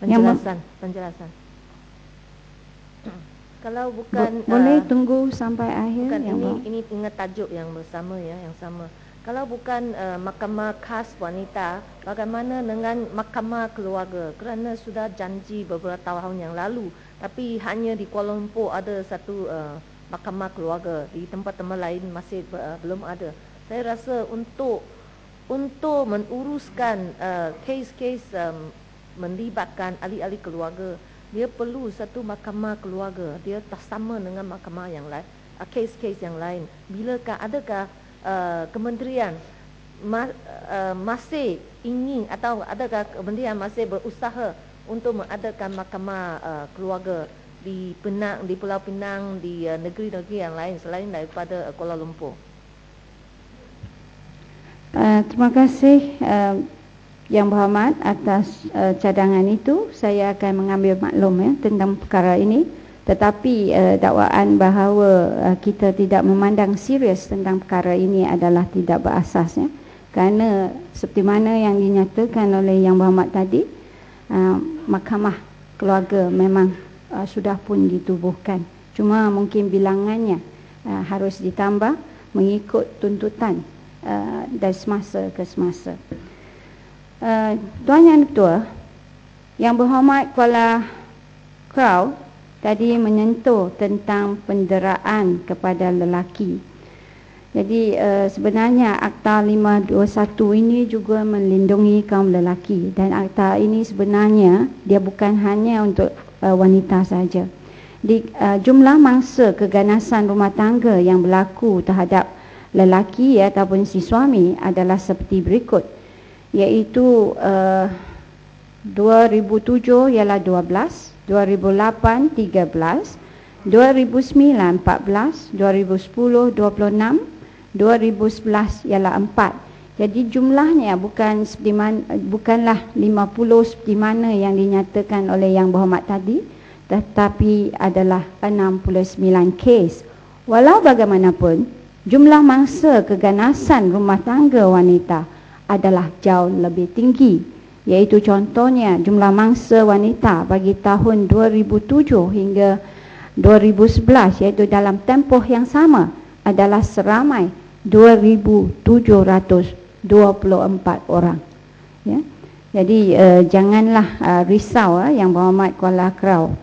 Penjelasan, penjelasan. Kalau bukan Bo boleh uh, tunggu sampai akhir bukan yang ini ini ingat tajuk yang bersama ya, yang sama. Kalau bukan uh, mahkamah khas wanita, bagaimana dengan mahkamah keluarga? Kerana sudah janji beberapa tahun yang lalu, tapi hanya di Kuala Lumpur ada satu uh, mahkamah keluarga, di tempat-tempat lain masih uh, belum ada. Saya rasa untuk untuk menuruskan uh, kes-kes um, melibatkan ahli-ahli keluarga, dia perlu satu mahkamah keluarga. Dia tak sama dengan mahkamah yang lain, uh, kes-kes yang lain. Bilakah adakah Uh, kementerian ma, uh, masih ingin atau adakah kementerian masih berusaha untuk mengadakan mahkamah uh, keluarga di Penang di Pulau Pinang di uh, negeri-negeri yang lain selain daripada uh, Kuala Lumpur. Uh, terima kasih uh, yang berhormat atas uh, cadangan itu. Saya akan mengambil maklum ya tentang perkara ini tetapi uh, dakwaan bahawa uh, kita tidak memandang serius tentang perkara ini adalah tidak berasas ya. Kerana seperti mana yang dinyatakan oleh yang berhormat tadi uh, mahkamah keluarga memang uh, sudah pun ditubuhkan. Cuma mungkin bilangannya uh, harus ditambah mengikut tuntutan uh, dari semasa ke semasa. Uh, Tuan Yang Ketua, Yang Berhormat Kuala Krau tadi menyentuh tentang penderaan kepada lelaki. Jadi uh, sebenarnya Akta 521 ini juga melindungi kaum lelaki dan akta ini sebenarnya dia bukan hanya untuk uh, wanita saja. Di uh, jumlah mangsa keganasan rumah tangga yang berlaku terhadap lelaki ya, ataupun si suami adalah seperti berikut iaitu uh, 2007 ialah 12 2008 13 2009 14 2010 26 2011 ialah 4 jadi jumlahnya bukan seperti mana, bukanlah 50 seperti mana yang dinyatakan oleh yang berhormat tadi tetapi adalah 69 kes. Walau bagaimanapun jumlah mangsa keganasan rumah tangga wanita adalah jauh lebih tinggi iaitu contohnya jumlah mangsa wanita bagi tahun 2007 hingga 2011 iaitu dalam tempoh yang sama adalah seramai 2724 orang. Ya. Jadi uh, janganlah uh, risau uh, yang berhormat Kuala Krau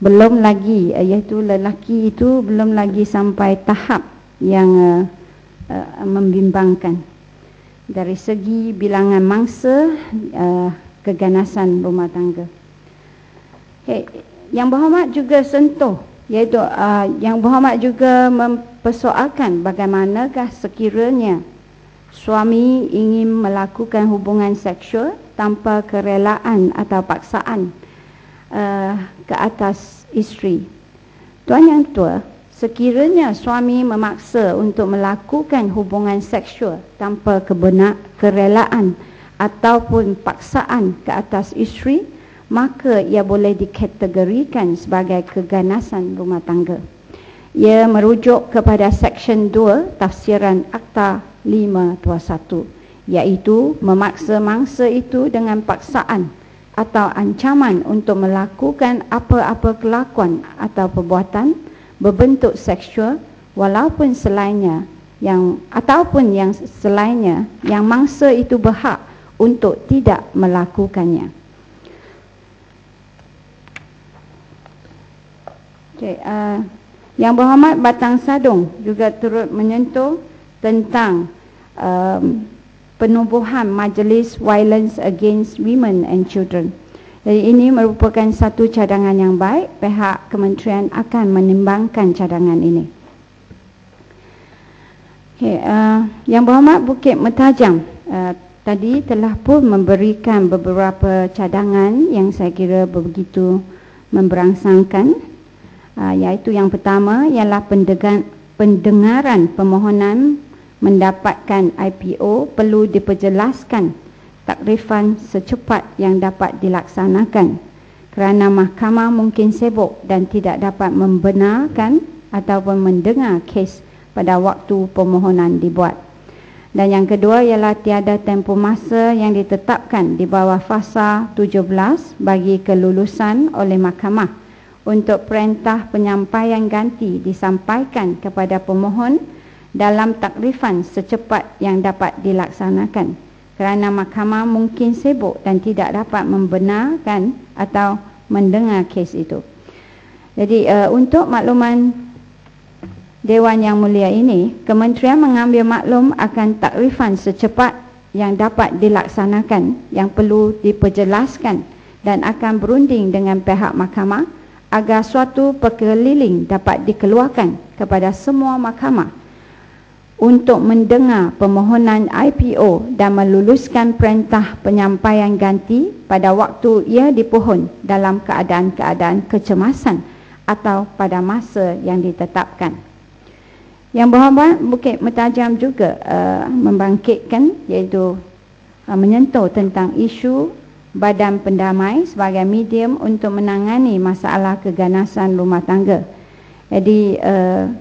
belum lagi uh, iaitu lelaki itu belum lagi sampai tahap yang uh, uh, membimbangkan dari segi bilangan mangsa uh, keganasan rumah tangga. Okay. Yang berhormat juga sentuh iaitu uh, yang berhormat juga mempersoalkan bagaimanakah sekiranya suami ingin melakukan hubungan seksual tanpa kerelaan atau paksaan uh, ke atas isteri. Tuan yang tua, sekiranya suami memaksa untuk melakukan hubungan seksual tanpa kebenar, kerelaan ataupun paksaan ke atas isteri, maka ia boleh dikategorikan sebagai keganasan rumah tangga. Ia merujuk kepada Seksyen 2 Tafsiran Akta 521 iaitu memaksa mangsa itu dengan paksaan atau ancaman untuk melakukan apa-apa kelakuan atau perbuatan berbentuk seksual walaupun selainnya yang ataupun yang selainnya yang mangsa itu berhak untuk tidak melakukannya. Okay, uh, yang berhormat Batang Sadung juga turut menyentuh tentang um, penubuhan Majlis Violence Against Women and Children. Jadi ini merupakan satu cadangan yang baik. Pihak kementerian akan menimbangkan cadangan ini. Okay, uh, yang berhormat Bukit Metajam uh, tadi telah pun memberikan beberapa cadangan yang saya kira begitu memberangsangkan. Uh, iaitu yang pertama ialah pendengaran permohonan mendapatkan IPO perlu diperjelaskan takrifan secepat yang dapat dilaksanakan kerana mahkamah mungkin sibuk dan tidak dapat membenarkan ataupun mendengar kes pada waktu permohonan dibuat. Dan yang kedua ialah tiada tempoh masa yang ditetapkan di bawah fasa 17 bagi kelulusan oleh mahkamah untuk perintah penyampaian ganti disampaikan kepada pemohon dalam takrifan secepat yang dapat dilaksanakan kerana mahkamah mungkin sibuk dan tidak dapat membenarkan atau mendengar kes itu. Jadi uh, untuk makluman Dewan Yang Mulia ini, Kementerian mengambil maklum akan takrifan secepat yang dapat dilaksanakan yang perlu diperjelaskan dan akan berunding dengan pihak mahkamah agar suatu perkeliling dapat dikeluarkan kepada semua mahkamah untuk mendengar permohonan IPO dan meluluskan perintah penyampaian ganti pada waktu ia dipohon dalam keadaan-keadaan kecemasan atau pada masa yang ditetapkan. Yang berhormat Bukit Metajam juga uh, membangkitkan iaitu uh, menyentuh tentang isu badan pendamai sebagai medium untuk menangani masalah keganasan rumah tangga. Jadi uh,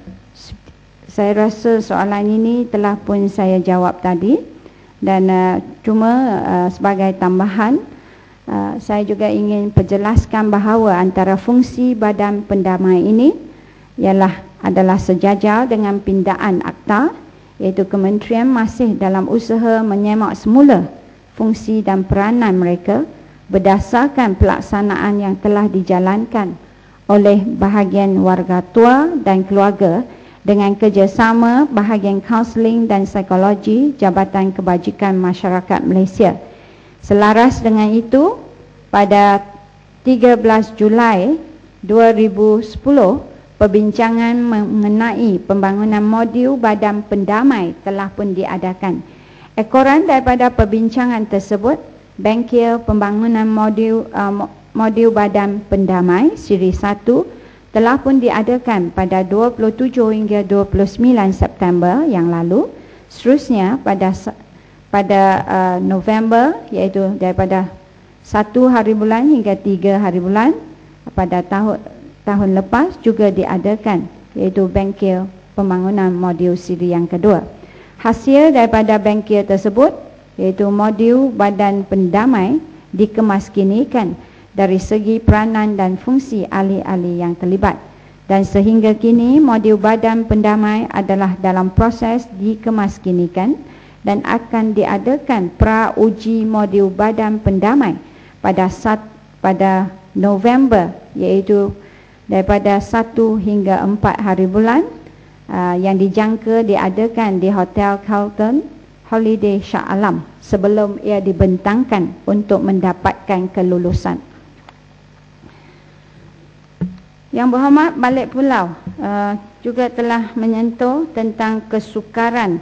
saya rasa soalan ini telah pun saya jawab tadi. Dan uh, cuma uh, sebagai tambahan uh, saya juga ingin perjelaskan bahawa antara fungsi badan pendamai ini ialah adalah sejajar dengan pindaan akta iaitu kementerian masih dalam usaha menyemak semula fungsi dan peranan mereka berdasarkan pelaksanaan yang telah dijalankan oleh bahagian warga tua dan keluarga dengan kerjasama bahagian kaunseling dan psikologi Jabatan Kebajikan Masyarakat Malaysia. Selaras dengan itu, pada 13 Julai 2010, perbincangan mengenai pembangunan modul badan pendamai telah pun diadakan. Ekoran daripada perbincangan tersebut, Bengkel Pembangunan Modul uh, Modul Badan Pendamai Siri 1 telah pun diadakan pada 27 hingga 29 September yang lalu. Seterusnya pada pada uh, November iaitu daripada 1 hari bulan hingga 3 hari bulan pada tahun tahun lepas juga diadakan iaitu bengkel pembangunan modul siri yang kedua. Hasil daripada bengkel tersebut iaitu modul badan pendamai dikemaskinikan dari segi peranan dan fungsi ahli-ahli yang terlibat. Dan sehingga kini modul badan pendamai adalah dalam proses dikemaskinikan dan akan diadakan pra-uji modul badan pendamai pada saat pada November iaitu daripada 1 hingga 4 hari bulan uh, yang dijangka diadakan di Hotel Carlton Holiday Shah Alam sebelum ia dibentangkan untuk mendapatkan kelulusan. Yang berhormat balik pulau uh, juga telah menyentuh tentang kesukaran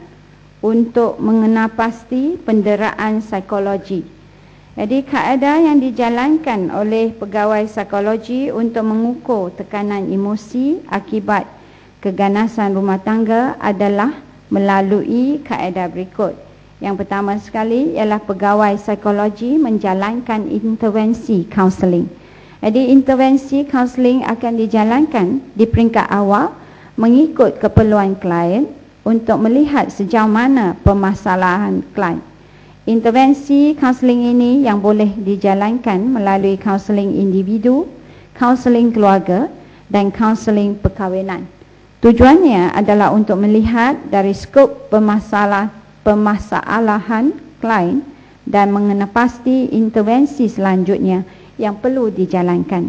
untuk mengenapasti penderaan psikologi jadi kaedah yang dijalankan oleh pegawai psikologi untuk mengukur tekanan emosi akibat keganasan rumah tangga adalah melalui kaedah berikut. Yang pertama sekali ialah pegawai psikologi menjalankan intervensi kaunseling. Jadi intervensi kaunseling akan dijalankan di peringkat awal mengikut keperluan klien untuk melihat sejauh mana permasalahan klien. Intervensi kaunseling ini yang boleh dijalankan melalui kaunseling individu, kaunseling keluarga dan kaunseling perkahwinan. Tujuannya adalah untuk melihat dari skop permasalah, permasalahan klien dan mengenapasti intervensi selanjutnya yang perlu dijalankan.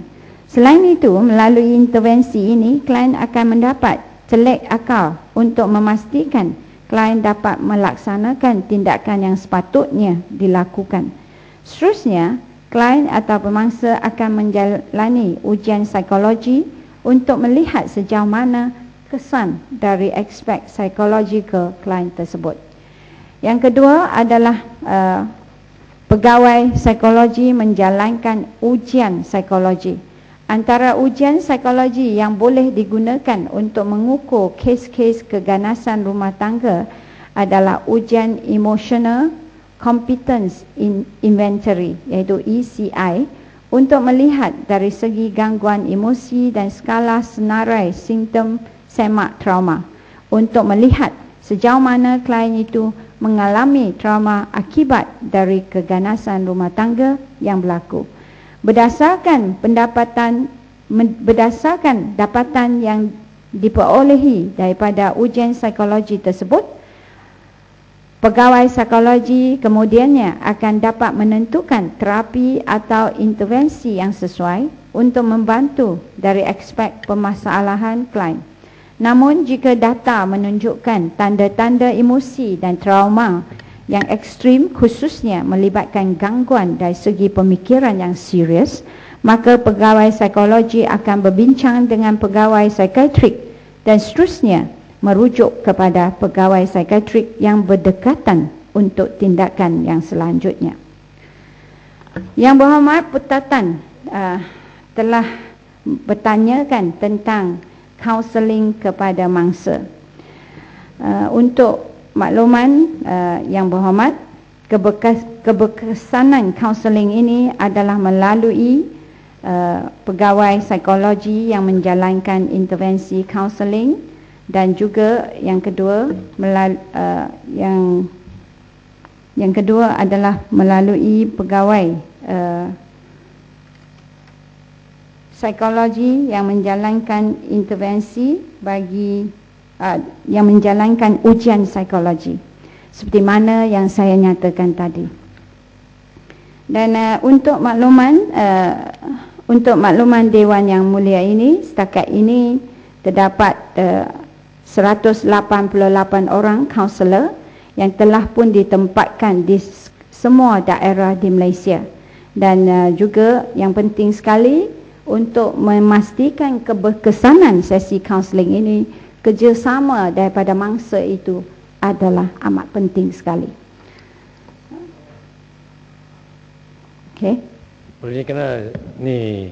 Selain itu, melalui intervensi ini, klien akan mendapat celek akal untuk memastikan klien dapat melaksanakan tindakan yang sepatutnya dilakukan. Seterusnya, klien atau pemangsa akan menjalani ujian psikologi untuk melihat sejauh mana kesan dari aspek psikologikal klien tersebut. Yang kedua adalah uh, pegawai psikologi menjalankan ujian psikologi. Antara ujian psikologi yang boleh digunakan untuk mengukur kes-kes keganasan rumah tangga adalah ujian Emotional Competence Inventory iaitu ECI untuk melihat dari segi gangguan emosi dan skala senarai simptom semak trauma untuk melihat sejauh mana klien itu mengalami trauma akibat dari keganasan rumah tangga yang berlaku. Berdasarkan pendapatan berdasarkan dapatan yang diperolehi daripada ujian psikologi tersebut, pegawai psikologi kemudiannya akan dapat menentukan terapi atau intervensi yang sesuai untuk membantu dari aspek permasalahan klien. Namun jika data menunjukkan tanda-tanda emosi dan trauma yang ekstrim khususnya melibatkan gangguan dari segi pemikiran yang serius, maka pegawai psikologi akan berbincang dengan pegawai psikiatrik dan seterusnya merujuk kepada pegawai psikiatrik yang berdekatan untuk tindakan yang selanjutnya. Yang berhormat putatan uh, telah bertanyakan tentang kaunseling kepada mangsa. Uh, untuk makluman uh, yang berhormat, kebekas, keberkesanan kaunseling ini adalah melalui uh, pegawai psikologi yang menjalankan intervensi kaunseling dan juga yang kedua melal, uh, yang yang kedua adalah melalui pegawai uh, psikologi yang menjalankan intervensi bagi uh, yang menjalankan ujian psikologi seperti mana yang saya nyatakan tadi. Dan uh, untuk makluman uh, untuk makluman dewan yang mulia ini setakat ini terdapat uh, 188 orang kaunselor yang telah pun ditempatkan di semua daerah di Malaysia dan uh, juga yang penting sekali untuk memastikan keberkesanan sesi kaunseling ini kerjasama daripada mangsa itu adalah amat penting sekali. Okey. Boleh kena ni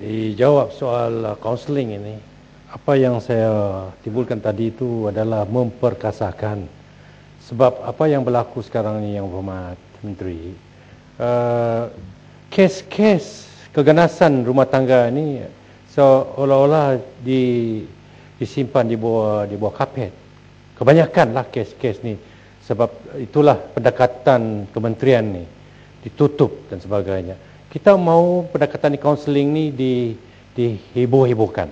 dijawab soal kaunseling ini. Apa yang saya timbulkan tadi itu adalah memperkasakan sebab apa yang berlaku sekarang ni yang berhormat menteri uh, kes-kes keganasan rumah tangga ni seolah-olah di, disimpan di bawah di bawah kapet. Kebanyakanlah kes-kes ni sebab itulah pendekatan kementerian ni ditutup dan sebagainya. Kita mau pendekatan di kaunseling ni di diheboh-hebohkan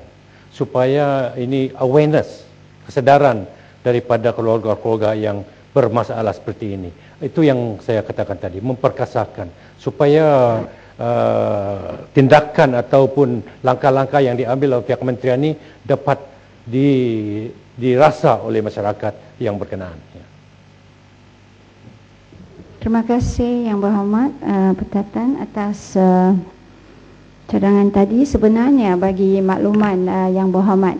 supaya ini awareness, kesedaran daripada keluarga-keluarga yang bermasalah seperti ini. Itu yang saya katakan tadi, memperkasakan supaya Uh, tindakan ataupun langkah-langkah yang diambil oleh pihak kementerian ini dapat di, dirasa oleh masyarakat yang berkenaan. Ya. Terima kasih yang berhormat uh, Petatan atas uh, cadangan tadi. Sebenarnya bagi makluman uh, yang berhormat,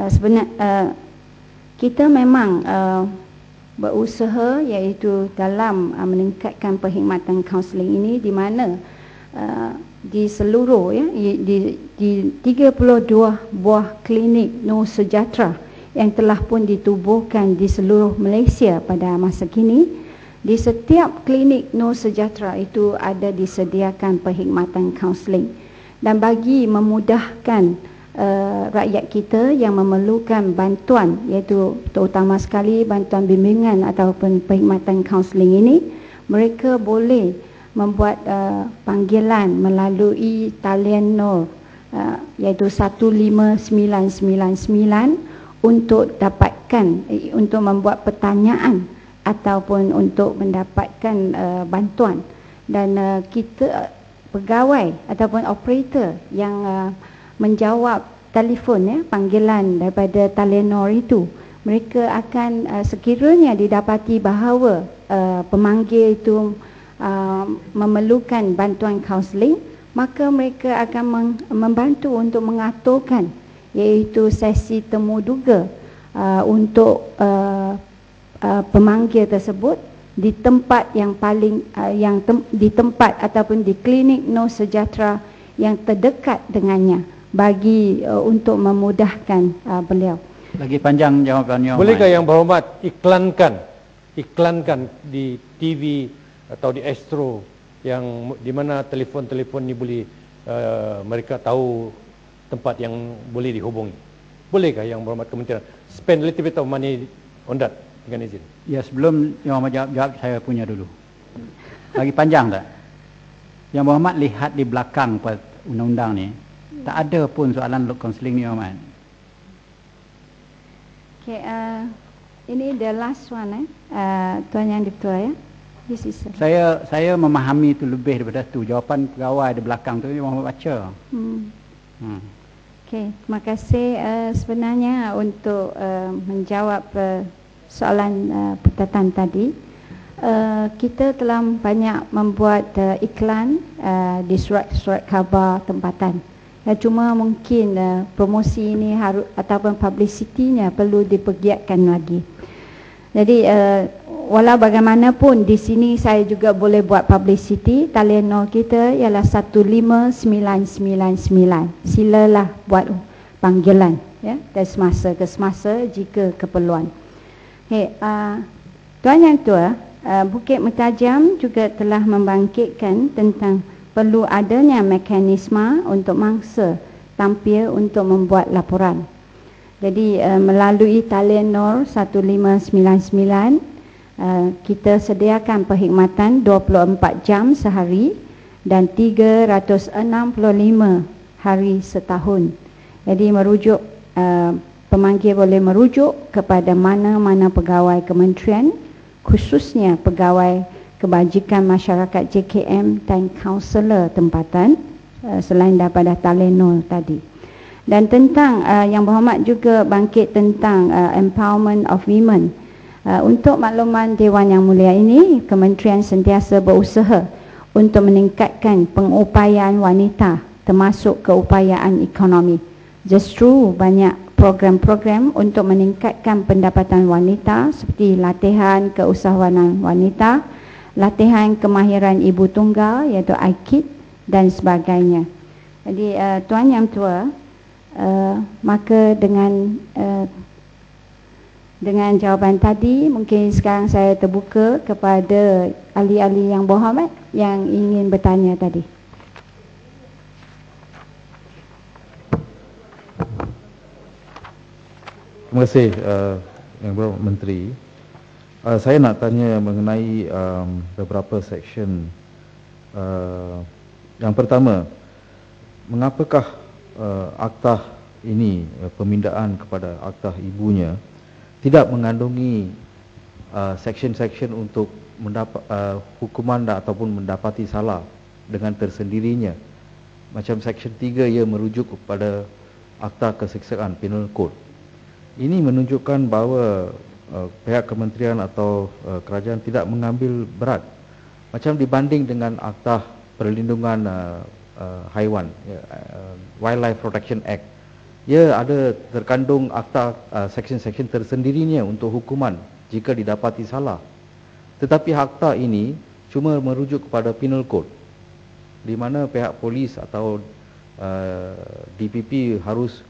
uh, sebenar, uh, kita memang uh, berusaha iaitu dalam uh, meningkatkan perkhidmatan kaunseling ini di mana Uh, di seluruh ya di di 32 buah klinik Nur Sejahtera yang telah pun ditubuhkan di seluruh Malaysia pada masa kini di setiap klinik Nur Sejahtera itu ada disediakan perkhidmatan kaunseling. Dan bagi memudahkan uh, rakyat kita yang memerlukan bantuan iaitu terutama sekali bantuan bimbingan ataupun perkhidmatan kaunseling ini mereka boleh membuat uh, panggilan melalui talian nol uh, iaitu 15999 untuk dapatkan eh, untuk membuat pertanyaan ataupun untuk mendapatkan uh, bantuan. Dan uh, kita uh, pegawai ataupun operator yang uh, menjawab telefon ya panggilan daripada Telenor itu mereka akan uh, sekiranya didapati bahawa uh, pemanggil itu Uh, memerlukan bantuan kaunseling maka mereka akan membantu untuk mengaturkan iaitu sesi temu duga uh, untuk uh, uh, pemanggil tersebut di tempat yang paling uh, yang tem di tempat ataupun di klinik No Sejahtera yang terdekat dengannya bagi uh, untuk memudahkan uh, beliau. Lagi panjang jawapannya. Bolehkah yang berhormat iklankan iklankan di TV atau di Astro yang di mana telefon-telefon ni boleh uh, mereka tahu tempat yang boleh dihubungi. Bolehkah yang berhormat kementerian spend a little bit of money on that? Dengan izin. Ya sebelum Yang Muhammad jawab, jawab saya punya dulu. Lagi panjang tak? Yang Muhammad lihat di belakang undang-undang ni, tak ada pun soalan kaunseling ni Yang Muhammad. Okay, uh, ini the last one eh. Uh, Tuan Yang Dipertua ya. This is uh, Saya saya memahami itu lebih daripada tu. Jawapan pegawai di belakang tu Muhammad baca. hmm. Hmm. Okay, terima kasih uh, sebenarnya untuk uh, menjawab uh, soalan uh, pertanyaan tadi. Uh, kita telah banyak membuat uh, iklan uh, di surat-surat khabar tempatan. Ya, cuma mungkin uh, promosi ini harus ataupun publicity-nya perlu dipergiatkan lagi. Jadi uh, walau bagaimanapun di sini saya juga boleh buat publicity. Talian nol kita ialah 15999. Silalah buat panggilan ya dari semasa ke semasa jika keperluan. Okay, uh, tuan yang tua, uh, Bukit Metajam juga telah membangkitkan tentang perlu adanya mekanisme untuk mangsa tampil untuk membuat laporan. Jadi uh, melalui talian 1599 uh, kita sediakan perkhidmatan 24 jam sehari dan 365 hari setahun. Jadi merujuk uh, pemanggil boleh merujuk kepada mana-mana pegawai kementerian khususnya pegawai kebajikan masyarakat JKM dan kaunselor tempatan uh, selain daripada Talenol tadi. Dan tentang uh, yang berhormat juga bangkit tentang uh, empowerment of women. Uh, untuk makluman Dewan Yang Mulia ini, kementerian sentiasa berusaha untuk meningkatkan pengupayaan wanita termasuk keupayaan ekonomi. Justru banyak program-program untuk meningkatkan pendapatan wanita seperti latihan keusahawanan wanita, latihan kemahiran ibu tunggal iaitu IKID dan sebagainya. Jadi uh, tuan yang tua, uh, maka dengan uh, dengan jawapan tadi mungkin sekarang saya terbuka kepada ahli-ahli yang berhormat yang ingin bertanya tadi. Terima kasih uh, Yang Berhormat Menteri. Uh, saya nak tanya mengenai um, beberapa section. Uh, yang pertama, mengapakah uh, akta ini, uh, pemindaan kepada akta ibunya, tidak mengandungi uh, section-section untuk mendapat uh, hukuman ataupun mendapati salah dengan tersendirinya. Macam section 3 ia merujuk kepada akta keseksaan penal code. Ini menunjukkan bahawa uh, pihak kementerian atau uh, kerajaan tidak mengambil berat macam dibanding dengan akta perlindungan uh, uh, haiwan uh, uh, Wildlife Protection Act ia ada terkandung akta uh, section-section tersendirinya untuk hukuman jika didapati salah tetapi akta ini cuma merujuk kepada penal code di mana pihak polis atau uh, DPP harus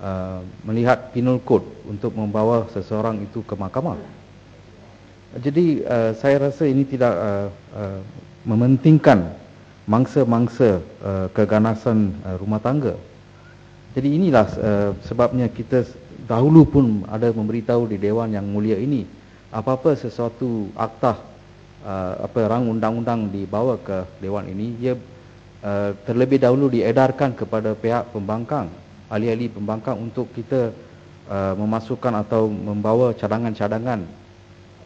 Uh, melihat penal code untuk membawa seseorang itu ke mahkamah. Jadi uh, saya rasa ini tidak uh, uh, mementingkan mangsa-mangsa uh, keganasan uh, rumah tangga. Jadi inilah uh, sebabnya kita dahulu pun ada memberitahu di Dewan yang mulia ini apa-apa sesuatu akta uh, apa rang undang-undang dibawa ke Dewan ini ia uh, terlebih dahulu diedarkan kepada pihak pembangkang ahli-ahli pembangkang untuk kita uh, memasukkan atau membawa cadangan-cadangan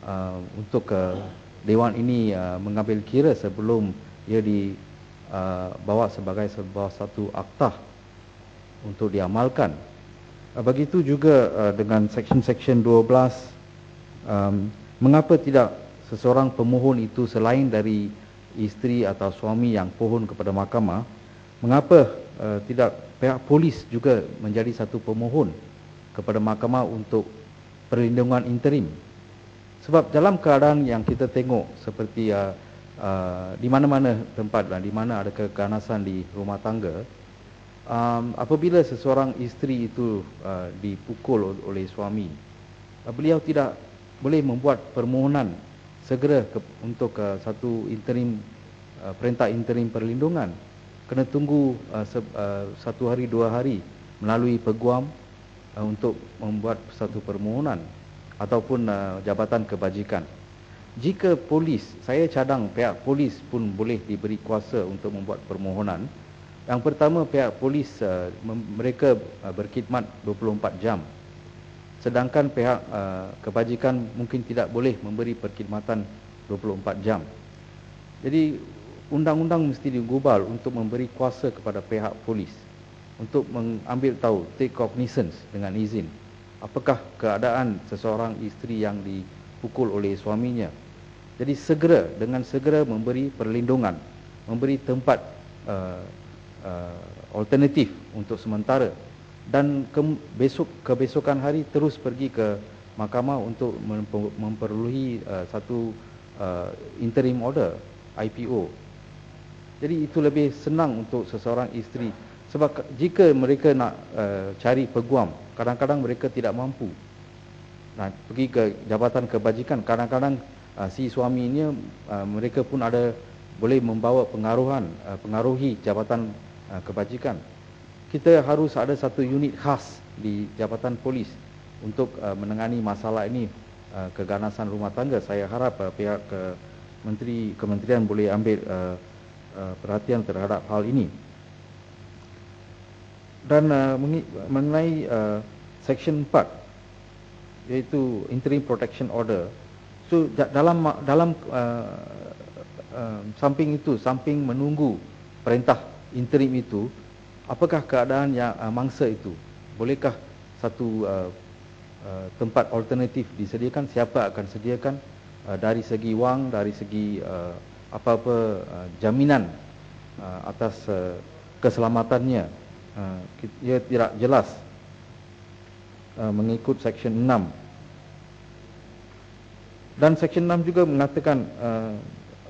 uh, untuk uh, dewan ini uh, mengambil kira sebelum ia dibawa sebagai sebuah satu akta untuk diamalkan. Uh, begitu juga uh, dengan section-section 12 um, mengapa tidak seseorang pemohon itu selain dari isteri atau suami yang pohon kepada mahkamah mengapa uh, tidak pihak polis juga menjadi satu pemohon kepada mahkamah untuk perlindungan interim. Sebab dalam keadaan yang kita tengok seperti uh, uh, di mana-mana tempat dan di mana ada keganasan di rumah tangga, um, apabila seseorang isteri itu uh, dipukul oleh suami, uh, beliau tidak boleh membuat permohonan segera ke, untuk uh, satu interim uh, perintah interim perlindungan kena tunggu uh, se, uh, satu hari dua hari melalui peguam uh, untuk membuat satu permohonan ataupun uh, jabatan kebajikan. Jika polis, saya cadang pihak polis pun boleh diberi kuasa untuk membuat permohonan. Yang pertama pihak polis uh, mereka uh, berkhidmat 24 jam. Sedangkan pihak uh, kebajikan mungkin tidak boleh memberi perkhidmatan 24 jam. Jadi undang-undang mesti digubal untuk memberi kuasa kepada pihak polis untuk mengambil tahu take cognizance dengan izin apakah keadaan seseorang isteri yang dipukul oleh suaminya jadi segera dengan segera memberi perlindungan memberi tempat uh, uh, alternatif untuk sementara. Dan ke besok kebesokan hari terus pergi ke mahkamah untuk memperoleh uh, satu uh, interim order IPO jadi itu lebih senang untuk seseorang isteri. Sebab jika mereka nak uh, cari peguam, kadang-kadang mereka tidak mampu. Nah, pergi ke jabatan kebajikan, kadang-kadang uh, si suaminya uh, mereka pun ada boleh membawa pengaruhan, uh, pengaruhi jabatan uh, kebajikan. Kita harus ada satu unit khas di jabatan polis untuk uh, menangani masalah ini uh, keganasan rumah tangga. Saya harap uh, pihak uh, menteri kementerian boleh ambil uh, uh, perhatian terhadap hal ini dan uh, mengenai uh, section 4 iaitu interim protection order so dalam dalam uh, uh, samping itu samping menunggu perintah interim itu apakah keadaan yang uh, mangsa itu? Bolehkah satu uh, uh, tempat alternatif disediakan? Siapa akan sediakan? Uh, dari segi wang dari segi uh, apa-apa uh, jaminan uh, atas uh, keselamatannya. Ha, ia tidak jelas uh, mengikut section 6 dan section 6 juga mengatakan uh,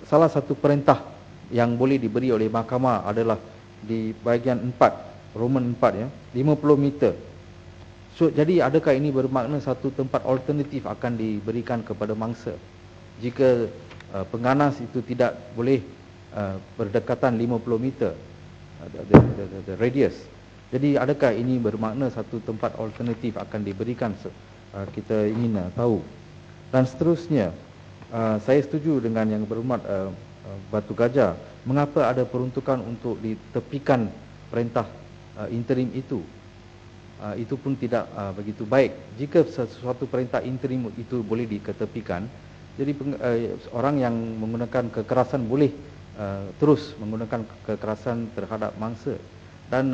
salah satu perintah yang boleh diberi oleh mahkamah adalah di bahagian 4 Roman 4 ya 50 meter. So jadi adakah ini bermakna satu tempat alternatif akan diberikan kepada mangsa? Jika uh, pengganas itu tidak boleh uh, berdekatan 50 meter uh, the, the, the, the radius. Jadi adakah ini bermakna satu tempat alternatif akan diberikan uh, kita ingin uh, tahu. Dan seterusnya, uh, saya setuju dengan yang berhormat Batu Gajah. Mengapa ada peruntukan untuk ditepikan perintah interim itu? Itu pun tidak begitu baik. Jika sesuatu perintah interim itu boleh diketepikan, jadi orang yang menggunakan kekerasan boleh terus menggunakan kekerasan terhadap mangsa. Dan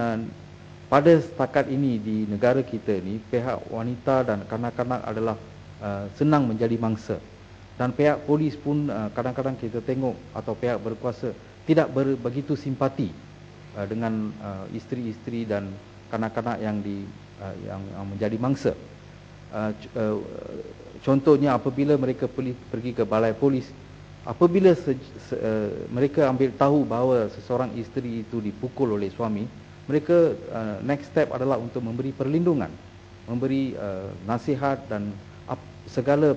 pada setakat ini di negara kita ni pihak wanita dan kanak-kanak adalah uh, senang menjadi mangsa dan pihak polis pun uh, kadang-kadang kita tengok atau pihak berkuasa tidak begitu simpati uh, dengan uh, isteri-isteri dan kanak-kanak yang di yang, yang menjadi mangsa. Contohnya apabila mereka pergi, ke balai polis apabila se, se, mereka ambil tahu bahawa seseorang isteri itu dipukul oleh suami mereka next step adalah untuk memberi perlindungan, memberi nasihat dan segala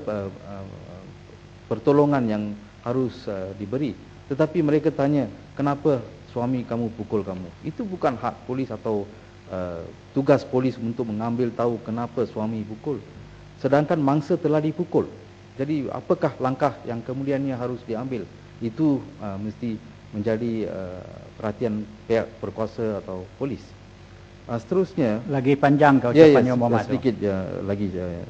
pertolongan yang harus uh, diberi. Tetapi mereka tanya, kenapa suami kamu pukul kamu? Itu bukan hak polis atau uh, tugas polis untuk mengambil tahu kenapa suami pukul. Sedangkan mangsa telah dipukul. Jadi apakah langkah yang kemudiannya harus diambil? Itu uh, mesti menjadi uh, perhatian pihak berkuasa atau polis. Uh, seterusnya lagi panjang kau ya, ya, Muhammad. Sedikit ya lagi ya,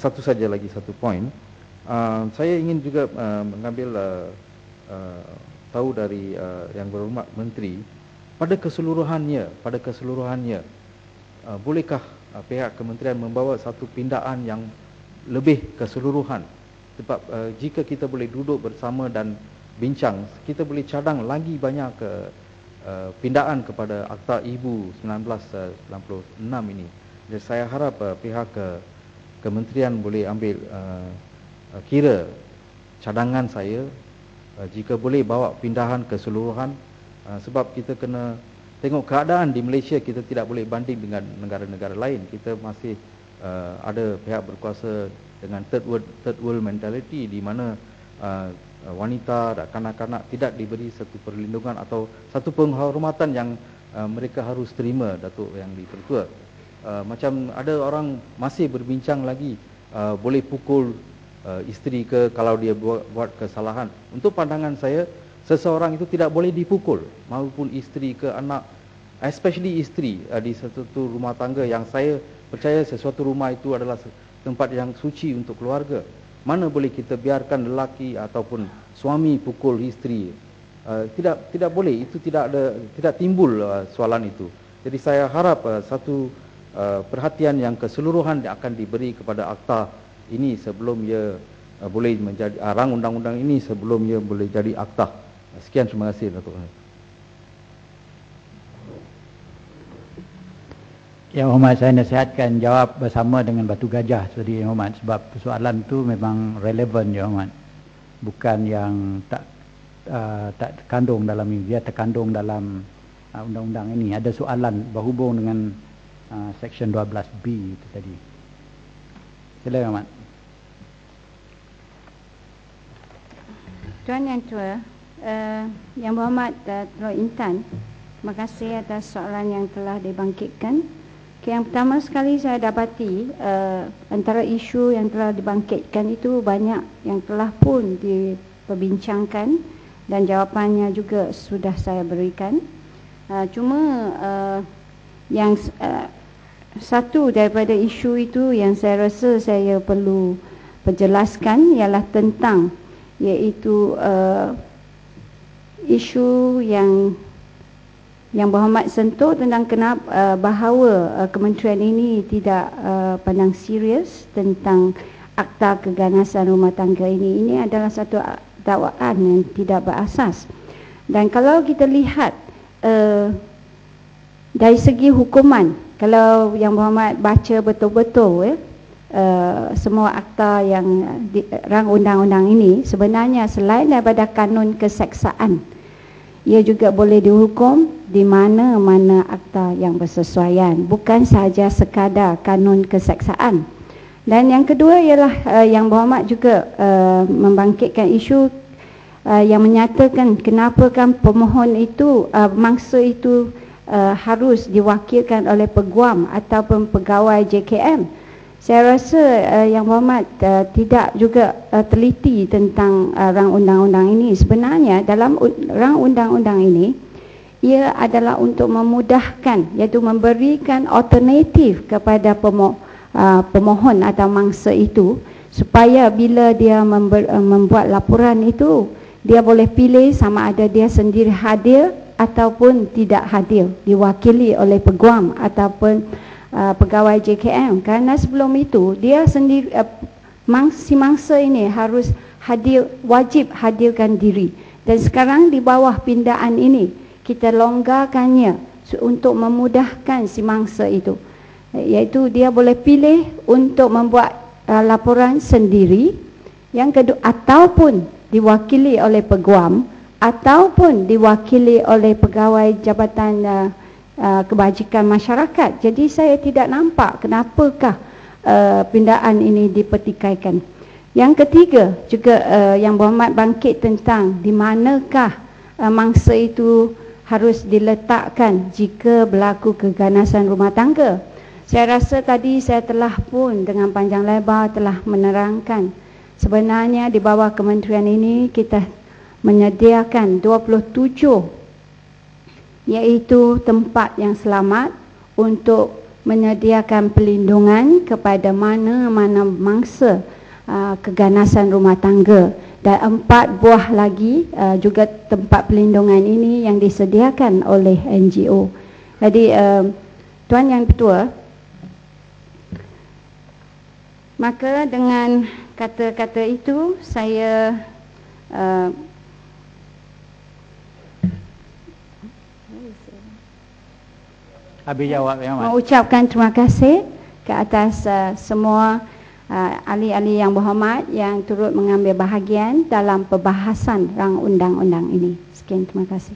satu saja lagi satu poin. Uh, saya ingin juga uh, mengambil uh, uh, tahu dari uh, yang berhormat menteri pada keseluruhannya pada keseluruhannya uh, bolehkah uh, pihak kementerian membawa satu pindaan yang lebih keseluruhan? Sebab uh, jika kita boleh duduk bersama dan bincang kita boleh cadang lagi banyak ke uh, pindaan kepada akta ibu 1996 ini. Jadi saya harap uh, pihak uh, kementerian boleh ambil uh, uh, kira cadangan saya uh, jika boleh bawa pindahan keseluruhan uh, sebab kita kena tengok keadaan di Malaysia kita tidak boleh banding dengan negara-negara lain kita masih uh, ada pihak berkuasa dengan third world third world mentality di mana Uh, wanita dan kanak-kanak tidak diberi satu perlindungan atau satu penghormatan yang uh, mereka harus terima Datuk yang dipertua. Uh, macam ada orang masih berbincang lagi uh, boleh pukul uh, isteri ke kalau dia buat, buat kesalahan. Untuk pandangan saya, seseorang itu tidak boleh dipukul maupun isteri ke anak, especially isteri uh, di satu rumah tangga yang saya percaya sesuatu rumah itu adalah tempat yang suci untuk keluarga. Mana boleh kita biarkan lelaki ataupun suami pukul isteri? Uh, tidak tidak boleh itu tidak ada tidak timbul uh, soalan itu. Jadi saya harap uh, satu uh, perhatian yang keseluruhan akan diberi kepada akta ini sebelum ia uh, boleh menjadi uh, rang undang-undang ini sebelum ia boleh jadi akta. Sekian terima kasih Datuk. Yang Muhammad saya nasihatkan jawab bersama dengan Batu Gajah tadi Yang Muhammad sebab persoalan tu memang relevan Yang Muhammad. Bukan yang tak uh, tak terkandung dalam ini, dia terkandung dalam uh, undang-undang ini ada soalan berhubung dengan uh, section 12B itu tadi. Silakan Ahmad. Tuan Yang Tua, uh, Yang Berhormat uh, Tuan Intan, terima kasih atas soalan yang telah dibangkitkan. Okay, yang pertama sekali saya dapati uh, antara isu yang telah dibangkitkan itu banyak yang telah pun diperbincangkan dan jawapannya juga sudah saya berikan. Uh, cuma uh, yang uh, satu daripada isu itu yang saya rasa saya perlu perjelaskan ialah tentang iaitu uh, isu yang yang berhormat sentuh tentang kenapa uh, bahawa uh, kementerian ini tidak uh, pandang serius tentang akta keganasan rumah tangga ini. Ini adalah satu dakwaan yang tidak berasas. Dan kalau kita lihat uh, dari segi hukuman kalau yang Muhammad baca betul-betul ya uh, semua akta yang di, rang undang-undang ini sebenarnya selain daripada kanun keseksaan ia juga boleh dihukum di mana-mana akta yang bersesuaian. Bukan sahaja sekadar kanun keseksaan. Dan yang kedua ialah uh, yang Muhammad juga uh, membangkitkan isu uh, yang menyatakan kenapa kan pemohon itu uh, mangsa itu uh, harus diwakilkan oleh peguam ataupun pegawai JKM. Saya rasa uh, yang Muhammad uh, tidak juga uh, teliti tentang uh, rang undang-undang ini. Sebenarnya dalam rang undang-undang ini ia adalah untuk memudahkan iaitu memberikan alternatif kepada pemohon, uh, pemohon atau mangsa itu supaya bila dia member, uh, membuat laporan itu dia boleh pilih sama ada dia sendiri hadir ataupun tidak hadir diwakili oleh peguam ataupun uh, pegawai JKM kerana sebelum itu dia sendiri uh, si mangsa ini harus hadir wajib hadirkan diri. Dan sekarang di bawah pindaan ini kita longgarkannya untuk memudahkan si mangsa itu. Iaitu dia boleh pilih untuk membuat uh, laporan sendiri. Yang kedua ataupun diwakili oleh peguam ataupun diwakili oleh pegawai jabatan uh, uh, kebajikan masyarakat. Jadi saya tidak nampak kenapakah uh, pindaan ini dipertikaikan. Yang ketiga juga uh, yang berhormat bangkit tentang di manakah uh, mangsa itu harus diletakkan jika berlaku keganasan rumah tangga. Saya rasa tadi saya telah pun dengan panjang lebar telah menerangkan Sebenarnya di bawah kementerian ini kita menyediakan 27 iaitu tempat yang selamat untuk menyediakan pelindungan kepada mana-mana mangsa uh, keganasan rumah tangga dan empat buah lagi uh, juga tempat pelindungan ini yang disediakan oleh NGO. Jadi uh, tuan yang ketua maka dengan kata-kata itu saya uh, Habis jawab ya, mengucapkan terima kasih ke atas uh, semua uh, ahli-ahli yang berhormat yang turut mengambil bahagian dalam perbahasan rang undang-undang ini. Sekian terima kasih.